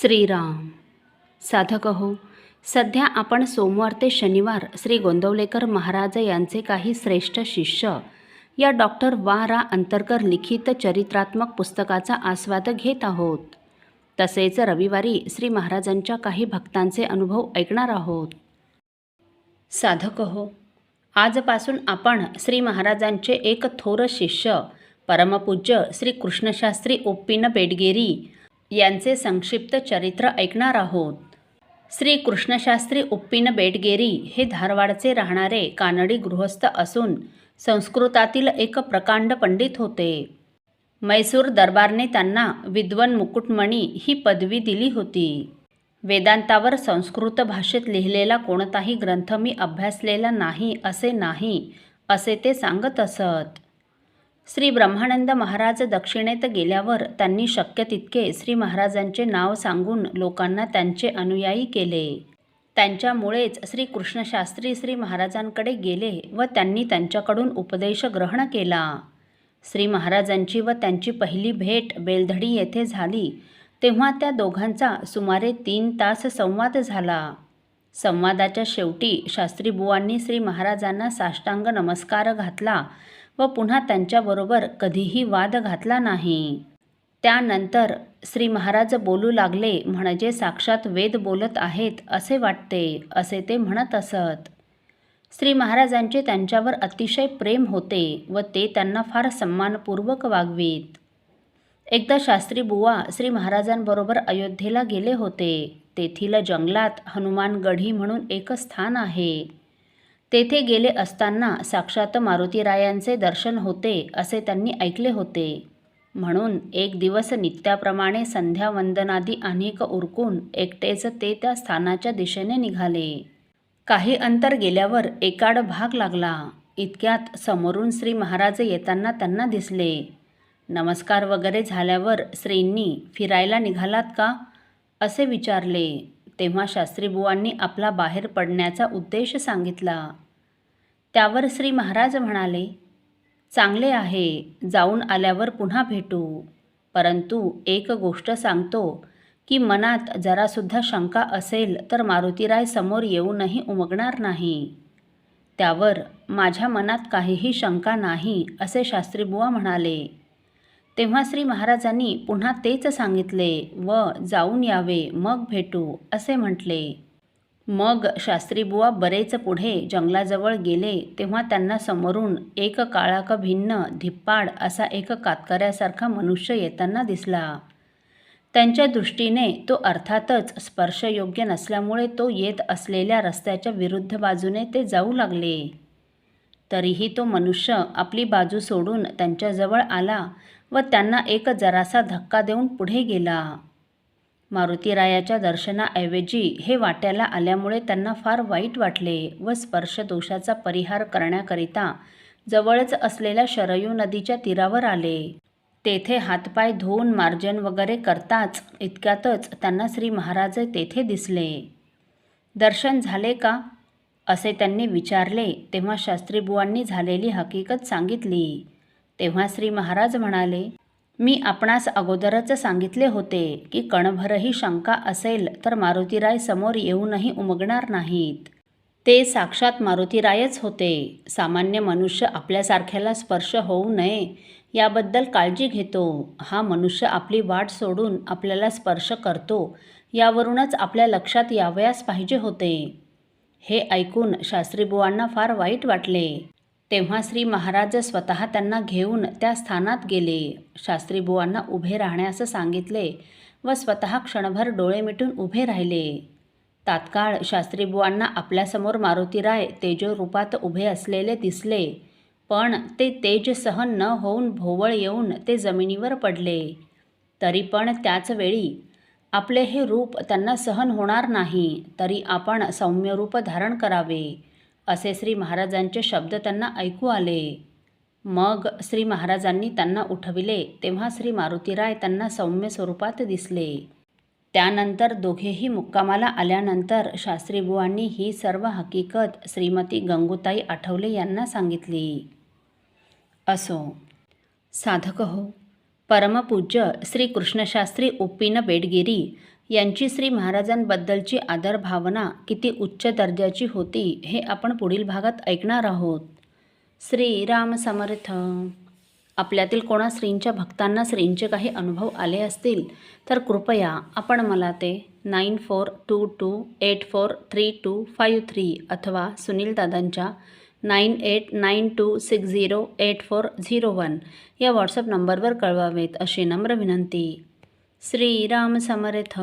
श्रीराम. साधक हो सध्या आपण सोमवार ते शनिवार श्री गोंदवलेकर महाराज यांचे काही श्रेष्ठ शिष्य या डॉक्टर वा. रा. अंतरकर लिखित चरित्रात्मक पुस्तकाचा आस्वाद घेत आहोत. तसेच रविवारी श्री महाराजांच्या काही भक्तांचे अनुभव ऐकणार आहोत. साधक हो आजपासून आपण श्री महाराजांचे एक थोर शिष्य परमपूज्य श्री कृष्णशास्त्री ओप्पीन बेडगेरी यांचे संक्षिप्त चरित्र ऐकणार आहोत. श्री कृष्णशास्त्री उप्पीन बेटगेरी हे धारवाडचे राहणारे कानडी गृहस्थ असून संस्कृतातील एक प्रकांड पंडित होते. मैसूर दरबारने त्यांना विद्वन मुकुटमणी ही पदवी दिली होती. वेदांतावर संस्कृत भाषेत लिहिलेला कोणताही ग्रंथ मी अभ्यासलेला नाही असे नाही असे ते सांगत असत. श्री ब्रह्मानंद महाराज दक्षिणेत गेल्यावर त्यांनी शक्य तितके श्री महाराजांचे नाव सांगून लोकांना त्यांचे अनुयायी केले. त्यांच्यामुळेच श्री कृष्णशास्त्री श्री महाराजांकडे गेले व त्यांनी त्यांच्याकडून उपदेश ग्रहण केला. श्री महाराजांची व त्यांची पहिली भेट बेलधडी येथे झाली. तेव्हा त्या दोघांचा सुमारे तीन तास संवाद झाला. संवादाच्या शेवटी शास्त्रीबुवांनी श्री महाराजांना साष्टांग नमस्कार घातला. व पुन्हा त्यांच्याबरोबर कधीही वाद घातला नाही. त्यानंतर श्री महाराज बोलू लागले म्हणजे साक्षात वेद बोलत आहेत असे वाटते असे ते म्हणत असत. श्री महाराजांचे त्यांच्यावर अतिशय प्रेम होते व ते त्यांना फार सन्मानपूर्वक वागवीत. एकदा शास्त्री बुवा श्री महाराजांबरोबर अयोध्येला गेले होते. तेथील जंगलात हनुमानगढी म्हणून एक स्थान आहे. तेथे गेले असताना साक्षात मारुतीरायांचे दर्शन होते असे त्यांनी ऐकले होते. म्हणून एक दिवस नित्याप्रमाणे संध्यावंदनादी अनेक उरकून एकटेच ते त्या स्थानाच्या दिशेने निघाले. काही अंतर गेल्यावर एकाड भाग लागला. इतक्यात समोरून श्री महाराज येताना त्यांना दिसले. नमस्कार वगैरे झाल्यावर श्रींनी फिरायला निघालात का? असे विचारले. तेव्हा शास्त्रीबुवांनी आपला बाहेर पडण्याचा उद्देश सांगितला. त्यावर श्री महाराज म्हणाले चांगले आहे जाऊन आल्यावर पुन्हा भेटू. परंतु एक गोष्ट सांगतो की मनात जरासुद्धा शंका असेल तर मारुतीराय समोर येऊनही उमगणार नाही. त्यावर माझ्या मनात काहीही शंका नाही असे शास्त्रीबुवा म्हणाले. तेव्हा श्री महाराजांनी पुन्हा तेच सांगितले व जाऊन यावे मग भेटू असे म्हटले. मग शास्त्रीबुवा बरेच पुढे जंगलाजवळ गेले तेव्हा त्यांना समोरून एक काळाक भिन्न धिप्पाड असा एक कातकऱ्यासारखा मनुष्य येताना दिसला. त्यांच्या दृष्टीने तो अर्थातच स्पर्शयोग्य नसल्यामुळे तो येत असलेल्या रस्त्याच्या विरुद्ध बाजूने ते जाऊ लागले. तरीही तो मनुष्य आपली बाजू सोडून त्यांच्याजवळ आला व त्यांना एक जरासा धक्का देऊन पुढे गेला. मारुतीरायाच्या दर्शनाऐवजी हे वाट्याला आल्यामुळे त्यांना फार वाईट वाटले व स्पर्शदोषाचा परिहार करण्याकरिता जवळच असलेल्या शरयू नदीच्या तीरावर आले. तेथे हातपाय धुवून मार्जन वगैरे करताच इतक्यातच त्यांना श्री महाराज तेथे दिसले. दर्शन झाले का? असे त्यांनी विचारले तेव्हा शास्त्रीबुवांनी झालेली हकीकत सांगितली. तेव्हा श्री महाराज म्हणाले मी आपणास अगोदरच सांगितले होते की कणभरही शंका असेल तर मारुतीराय समोर येऊनही उमगणार नाहीत. ते साक्षात मारुतीरायच होते. सामान्य मनुष्य आपल्यासारख्याला स्पर्श होऊ नये. याबद्दल काळजी घेतो. हा मनुष्य आपली वाट सोडून आपल्याला स्पर्श करतो. यावरूनच आपल्या लक्षात यावयास पाहिजे होते. हे ऐकून शास्त्रीबुवांना फार वाईट वाटले. तेव्हा श्री महाराज स्वतः त्यांना घेऊन त्या स्थानात गेले. शास्त्रीबुवांना उभे राहण्यास सांगितले व स्वतः क्षणभर डोळे मिटून उभे राहिले. तात्काळ शास्त्रीबुवांना आपल्यासमोर मारुतीराय तेजोरूपात उभे असलेले दिसले पण ते तेज सहन न होऊन भोवळ येऊन ते जमिनीवर पडले. तरी पण त्याच वेळी आपले हे रूप त्यांना सहन होणार नाही तरी आपण सौम्य रूप धारण करावे. असे श्री महाराजांचे शब्द त्यांना ऐकू आले. मग श्री महाराजांनी त्यांना उठविले तेव्हा श्री मारुतीराय त्यांना सौम्य स्वरूपात दिसले. त्यानंतर दोघेही मुक्कामाला आल्यानंतर शास्त्रीबुवांनी ही सर्व हकीकत श्रीमती गंगूताई आठवले यांना सांगितली. असो. साधक हो. परमपूज्य श्री कृष्णशास्त्री उप्पीन बेडगिरी यांची श्री महाराजांबद्दलची आदरभावना किती उच्च दर्जाची होती हे आपण पुढील भागात ऐकणार आहोत. श्री राम समर्थ. आपल्यातील कोणा श्रींच्या भक्तांना श्रींचे काही अनुभव आले असतील तर कृपया आपण मला ते nine four two two eight four three two five three अथवा सुनील दादांच्या nine eight nine two six zero eight four zero one या व्हॉट्सअप नंबरवर कळवावेत अशी नम्र विनंती. श्रीराम समर्थ